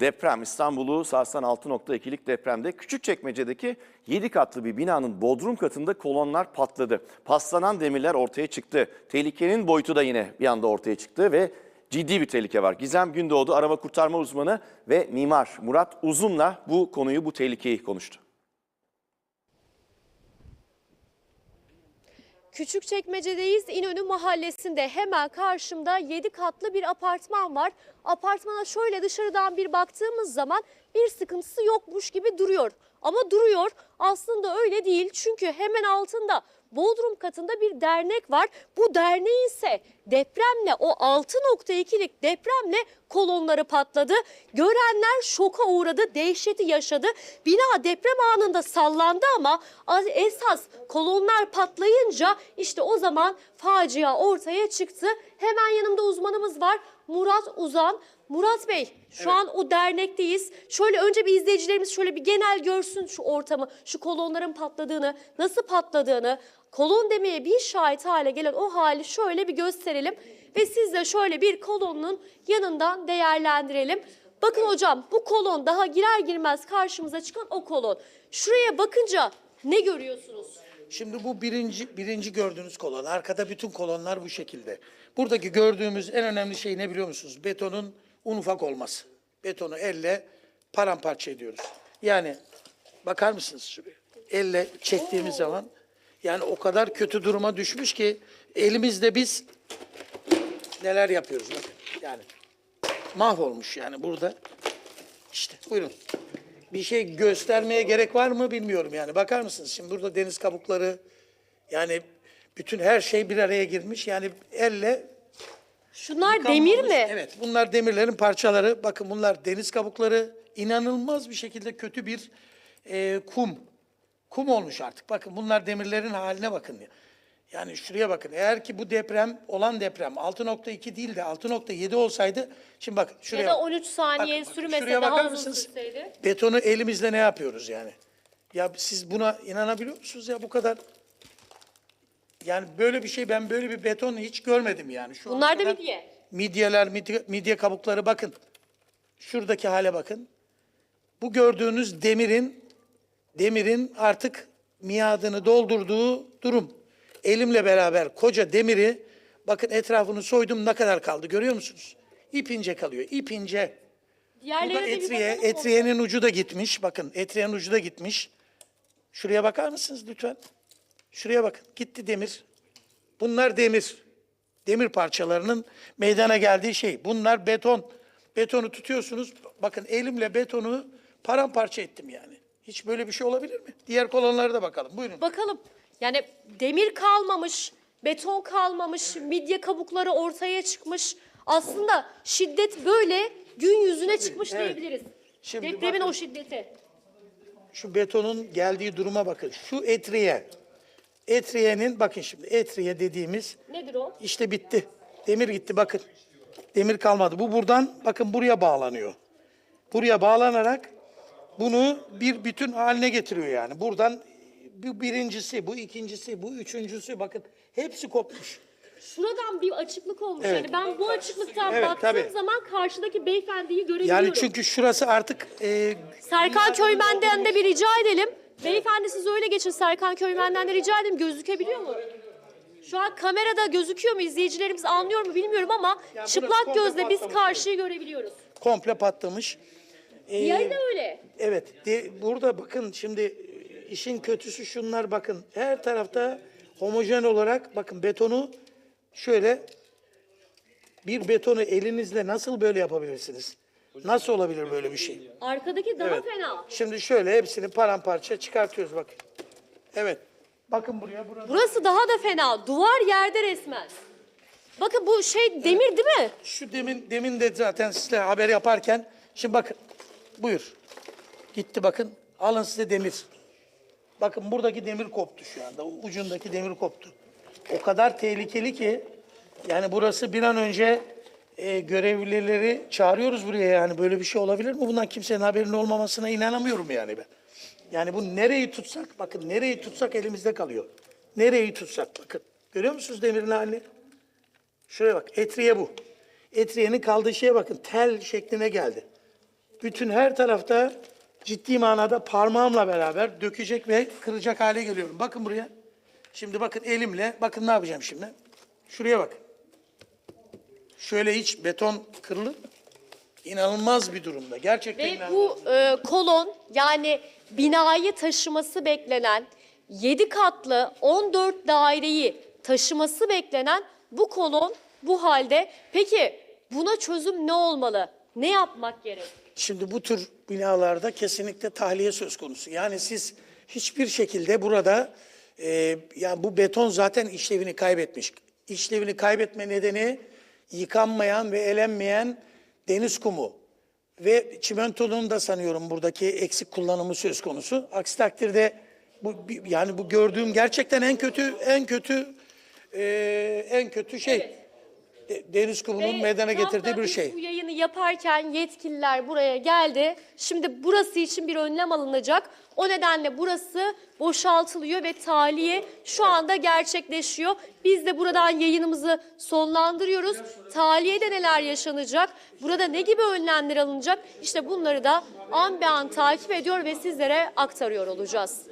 Deprem İstanbul'u sarsan 6.2'lik depremde Küçükçekmece'deki 7 katlı bir binanın bodrum katında kolonlar patladı. Paslanan demirler ortaya çıktı. Tehlikenin boyutu da yine bir anda ortaya çıktı ve ciddi bir tehlike var. Gizem Gündoğdu arama kurtarma uzmanı ve mimar Murat Uzun'la bu konuyu, bu tehlikeyi konuştu. Küçükçekmece'deyiz. İnönü Mahallesi'nde hemen karşımda 7 katlı bir apartman var. Apartmana şöyle dışarıdan bir baktığımız zaman bir sıkıntısı yokmuş gibi duruyor. Ama duruyor. Aslında öyle değil. Çünkü hemen altında Bodrum katında bir dernek var. Bu derneğin ise depremle o 6.2'lik depremle kolonları patladı. Görenler şoka uğradı, dehşeti yaşadı. Bina deprem anında sallandı ama esas kolonlar patlayınca işte o zaman facia ortaya çıktı. Hemen yanımda uzmanımız var Murat Uzan. Murat Bey şu an o dernekteyiz. Şöyle önce bir izleyicilerimiz şöyle bir genel görsün şu ortamı, şu kolonların patladığını, nasıl patladığını, kolon demeye bir şahit hale gelen o hali şöyle bir gösterelim. Ve siz de şöyle bir kolonun yanından değerlendirelim. Bakın hocam bu kolon daha girer girmez karşımıza çıkan o kolon. Şuraya bakınca ne görüyorsunuz? Şimdi bu birinci, birinci gördüğünüz kolon. Arkada bütün kolonlar bu şekilde. Buradaki gördüğümüz en önemli şey ne biliyor musunuz? Betonun un ufak olması. Betonu elle paramparça ediyoruz. Yani bakar mısınız şuraya? Elle çektiğimiz zaman yani o kadar kötü duruma düşmüş ki elimizde biz neler yapıyoruz bakın. Yani mahvolmuş yani burada. İşte buyurun. Bir şey göstermeye gerek var mı bilmiyorum yani. Bakar mısınız? Şimdi burada deniz kabukları yani bütün her şey bir araya girmiş. Yani elle Şunlar demir mi? Evet bunlar demirlerin parçaları. Bakın bunlar deniz kabukları. İnanılmaz bir şekilde kötü bir e, kum. Kum olmuş artık. Bakın bunlar demirlerin haline bakın. Yani şuraya bakın. Eğer ki bu deprem olan deprem 6.2 değil de 6.7 olsaydı şimdi bakın şuraya Ya da bak. 13 saniye Bakın, bakın, sürmese şuraya daha bakar uzun mısınız? sürseydi. Betonu elimizle ne yapıyoruz yani? Ya siz buna inanabiliyor musunuz ya bu kadar? Yani böyle bir şey ben böyle bir beton hiç görmedim yani. Şu Bunlar da midye. Midyeler, midye, midye kabukları bakın. Şuradaki hale bakın. Bu gördüğünüz demirin demirin artık miadını doldurduğu durum. Elimle beraber koca demiri bakın etrafını soydum ne kadar kaldı görüyor musunuz? İp ince kalıyor. İp ince. Burada de bir etriye, etriyenin ucu da gitmiş. Bakın etriyenin ucu da gitmiş. Şuraya bakar mısınız lütfen? Şuraya bakın. Gitti demir. Bunlar demir. Demir parçalarının meydana geldiği şey. Bunlar beton. Betonu tutuyorsunuz. Bakın elimle betonu paramparça ettim yani. Hiç böyle bir şey olabilir mi? Diğer kolonlara da bakalım. Buyurun. Bakalım. Yani demir kalmamış, beton kalmamış, midye kabukları ortaya çıkmış. Aslında şiddet böyle gün yüzüne çıkmış evet. diyebiliriz. Şimdi Depremin bakın. o şiddeti. Şu betonun geldiği duruma bakın. Şu etriye. Etriyenin bakın şimdi etriye dediğimiz Nedir o? İşte bitti. Demir gitti bakın. Demir kalmadı. Bu buradan bakın buraya bağlanıyor. Buraya bağlanarak bunu bir bütün haline getiriyor yani. Buradan bu birincisi, bu ikincisi, bu üçüncüsü bakın hepsi kopmuş. Şuradan bir açıklık olmuş. Evet. Yani ben bu açıklıktan Evet, baktığım tabii. zaman karşıdaki beyefendiyi görebiliyorum. Yani çünkü şurası artık e, Serkan Köymen'den de bir rica edelim. Beyefendi siz öyle geçin. Serkan Köymen'den de rica edelim. Gözükebiliyor mu? Şu an kamerada gözüküyor mu? İzleyicilerimiz anlıyor mu bilmiyorum ama burası çıplak gözle biz patlamış karşıyı görebiliyoruz. komple patlamış. E, Diğeri de öyle. Evet, de, burada bakın şimdi e, işin kötüsü şunlar bakın. Her tarafta homojen olarak bakın betonu şöyle bir betonu elinizle nasıl böyle yapabilirsiniz? Nasıl olabilir böyle bir şey? Arkadaki daha Evet. fena. Şimdi şöyle hepsini paramparça çıkartıyoruz bakın. Evet. Bakın buraya burada. Burası daha da fena. Duvar yerde resmen. Bakın bu şey demir değil mi? Şu demin demin de zaten size haber yaparken şimdi bakın. Buyur. Gitti bakın. Alın size demir. Bakın buradaki demir koptu şu anda. Ucundaki demir koptu. O kadar tehlikeli ki yani burası bir an önce e, görevlileri çağırıyoruz buraya yani böyle bir şey olabilir mi? Bundan kimsenin haberinin olmamasına inanamıyorum yani ben. Yani bu nereyi tutsak bakın nereyi tutsak elimizde kalıyor. Nereyi tutsak bakın. Görüyor musunuz demirin halini? Şuraya bak. Etriye bu. Etriyenin kaldığı şeye bakın. Tel şekline geldi. bütün her tarafta ciddi manada parmağımla beraber dökecek ve kıracak hale geliyorum. Bakın buraya. Şimdi bakın elimle, bakın ne yapacağım şimdi. Şuraya bak. Şöyle hiç beton kırılır. mı? İnanılmaz bir durumda. Gerçekten Ve inanılmaz. bu e, kolon yani binayı taşıması beklenen 7 katlı 14 daireyi taşıması beklenen bu kolon bu halde. Peki buna çözüm ne olmalı? Ne yapmak gerek? Şimdi bu tür binalarda kesinlikle tahliye söz konusu. Yani siz hiçbir şekilde burada e, yani bu beton zaten işlevini kaybetmiş. İşlevini kaybetme nedeni yıkanmayan ve elenmeyen deniz kumu ve çimentonun da sanıyorum buradaki eksik kullanımı söz konusu. Aksi takdirde bu yani bu gördüğüm gerçekten en kötü en kötü e, en kötü şey. De- Deniz kumunun Ve meydana getirdiği bir biz şey. Bu yayını yaparken yetkililer buraya geldi. Şimdi burası için bir önlem alınacak. O nedenle burası boşaltılıyor ve tahliye şu anda gerçekleşiyor. Biz de buradan yayınımızı sonlandırıyoruz. Tahliyede neler yaşanacak? Burada ne gibi önlemler alınacak? İşte bunları da an be an takip ediyor ve sizlere aktarıyor olacağız.